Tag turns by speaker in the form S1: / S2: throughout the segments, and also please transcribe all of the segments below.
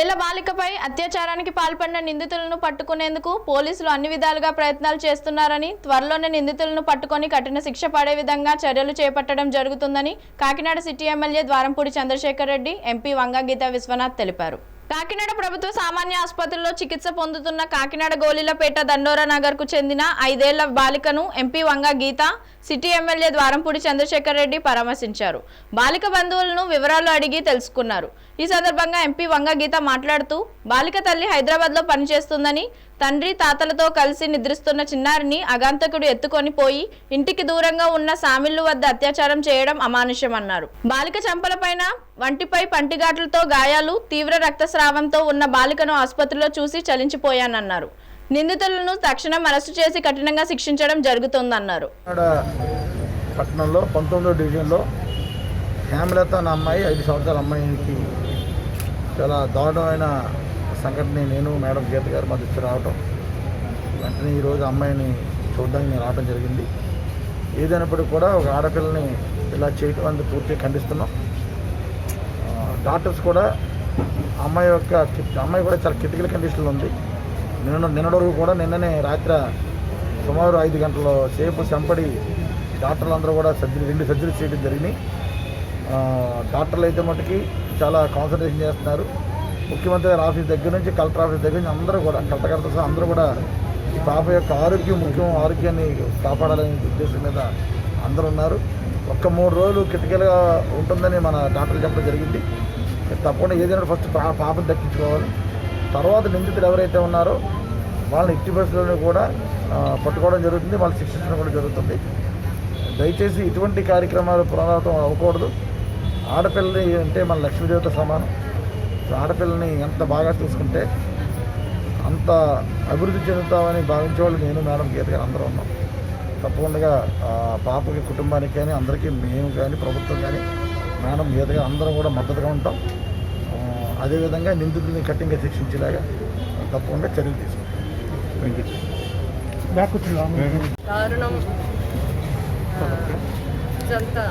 S1: ఏళ్ళ బాలికపై అత్యాచారానికి పాల్పడిన నిందితులను పట్టుకునేందుకు పోలీసులు అన్ని విధాలుగా ప్రయత్నాలు చేస్తున్నారని త్వరలోనే నిందితులను పట్టుకొని కఠిన శిక్ష పడే విధంగా చర్యలు చేపట్టడం జరుగుతుందని Kakinada city MLA Dwarampudi Chandrasekhar Reddy MP Vanga Geetha Viswanath తెలిపారు. కాకినాడ ప్రభుత్వ సామాన్య ఆసుపత్రిలో చికిత్స పొందుతున్న కాకినాడ గోలీలపేట దండోరా నగర్కు చెందిన ఐదేళ్ళ బాలికను MP Vanga Geetha city MLA Dwarampudi Chandrasekhar Reddy పరామర్శించారు. బాలిక బంధువులను వివరాలు అడిగి తెలుసుకున్నారు. ఈ సందర్భంగా ఎంపీ వంగ గీత మాట్లాడుతూ బాలిక తల్లి హైదరాబాద్లో పనిచేస్తుందని తండ్రి తాతలతో కలిసి నిద్రిస్తున్న చిన్నారిని అగాంతకుడు ఎత్తుకొని పోయి ఇంటికి దూరంగా ఉన్న సామిళ్ళు వద్ద అత్యాచారం చేయడం అమానుష్యమన్నారు బాలిక చంపలపైన వంటిపై పంటిగాట్లతో గాయాలు తీవ్ర రక్తస్రావంతో ఉన్న బాలికను ఆసుపత్రిలో చూసి చలించిపోయానన్నారు. నిందితులను తక్షణం అరెస్టు చేసి కఠినంగా శిక్షించడం జరుగుతోందన్నారు.
S2: పట్టణంలో పంతొమ్మిదో డివిజన్లో హేమలత నా అమ్మాయి ఐదు సంవత్సరాల అమ్మాయికి చాలా దారుణమైన సంఘటన నేను మేడం గీత గారు మా దృష్టి రావటం. వెంటనే ఈరోజు అమ్మాయిని చూడడానికి నేను రావడం జరిగింది. ఏదైనప్పటికీ కూడా ఒక ఆడపిల్లని ఇలా చేయటం అనేది పూర్తిగా ఖండిస్తున్నాం. డాక్టర్స్ కూడా అమ్మాయి యొక్క అమ్మాయి కూడా చాలా క్రిటికల్ కండిషన్లో ఉంది. నిన్న నిన్నటి వరకు కూడా నిన్ననే రాత్రి సుమారు ఐదు గంటల సేపు సంపడి డాక్టర్లు అందరూ కూడా సర్జరీ రెండు సర్జరీ చేయడం జరిగినాయి. డాక్టర్లు అయితే మటుకి చాలా కాన్సన్ట్రేషన్ చేస్తున్నారు. ముఖ్యమంత్రి గారి ఆఫీస్ దగ్గర నుంచి కలెక్టర్ ఆఫీస్ దగ్గర నుంచి అందరూ కూడా కలెక్టర్ గారితో సహా అందరూ కూడా ఈ పాప యొక్క ఆరోగ్యం ముఖ్యం ఆరోగ్యాన్ని కాపాడాలనే ఉద్దేశం మీద అందరూ ఉన్నారు. ఒక్క మూడు రోజులు క్రిటికల్గా ఉంటుందని మన డాక్టర్లు చెప్పడం జరిగింది. తప్పకుండా ఏదైనా ఫస్ట్ పా పాపను దక్కించుకోవాలి. తర్వాత నిందితులు ఎవరైతే ఉన్నారో వాళ్ళని ఎట్టి బస్సులను కూడా పట్టుకోవడం జరుగుతుంది. వాళ్ళు శిక్షించడం కూడా జరుగుతుంది. దయచేసి ఇటువంటి కార్యక్రమాలు పునరావృతం అవ్వకూడదు. ఆడపిల్లని అంటే మన లక్ష్మీదేవత సమానం. ఆడపిల్లని ఎంత బాగా చూసుకుంటే అంత అభివృద్ధి చెందుతామని భావించేవాళ్ళు నేను మేడం గీత గారు అందరూ ఉన్నాం. తప్పకుండా ఆ పాపకి కుటుంబానికి కానీ అందరికీ మేము కానీ ప్రభుత్వం కానీ మేడం గీత గారు అందరం కూడా మద్దతుగా ఉంటాం. అదేవిధంగా నిందితుల్ని కఠినంగా శిక్షించేలాగా తప్పకుండా చర్యలు తీసుకుంటాం.
S3: దారుణం. ఇదంతా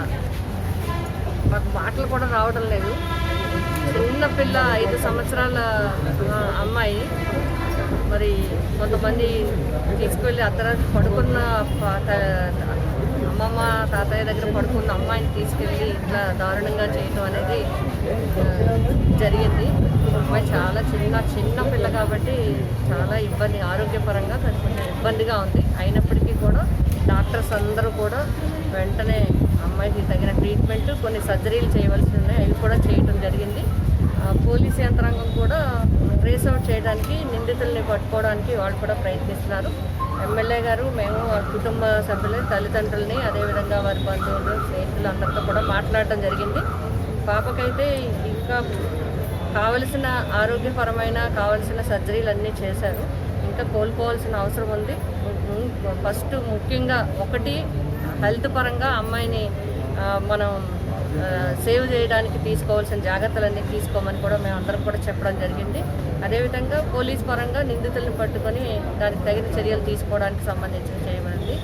S3: మాకు మాటలు కూడా రావడం లేదు. చిన్న పిల్ల ఐదు సంవత్సరాల అమ్మాయి మరి కొంతమంది తీసుకువెళ్ళి అర్ధరాత్రి పడుకున్న అమ్మమ్మ తాతయ్య దగ్గర పడుకున్న అమ్మాయిని తీసుకెళ్ళి ఇట్లా దారుణంగా చేయటం అనేది జరిగింది. అమ్మాయి చాలా చిన్న చిన్న పిల్ల కాబట్టి చాలా ఇబ్బంది ఆరోగ్యపరంగా కొంచెం ఇబ్బందిగా ఉంది. అయినప్పటికీ కూడా డాక్టర్స్ అందరూ కూడా వెంటనే అమ్మాయికి తగిన ట్రీట్మెంట్ కొన్ని సర్జరీలు చేయవలసి ఉన్నాయి. అవి కూడా చేయడం జరిగింది. పోలీస్ యంత్రాంగం కూడా ట్రేస్ అవుట్ చేయడానికి నిందితుల్ని పట్టుకోవడానికి వాళ్ళు కూడా ప్రయత్నిస్తున్నారు. ఎమ్మెల్యే గారు మేము కుటుంబ సభ్యులని తల్లిదండ్రులని అదేవిధంగా వారి బంధువులు స్నేహితులు అందరితో కూడా మాట్లాడటం జరిగింది. పాపకైతే ఇంకా కావలసిన ఆరోగ్యపరమైన కావలసిన సర్జరీలు అన్నీ చేశారు. ఇంకా కోలుకోవాల్సిన అవసరం ఉంది. ఫస్ట్ ముఖ్యంగా ఒకటి హెల్త్ పరంగా అమ్మాయిని మనం సేవ్ చేయడానికి తీసుకోవాల్సిన జాగ్రత్తలన్నీ తీసుకోమని కూడా మేము అందరం కూడా చెప్పడం జరిగింది. అదేవిధంగా పోలీస్ పరంగా నిందితులను పట్టుకొని దానికి తగిన చర్యలు తీసుకోవడానికి సంబంధించిన చేయబడింది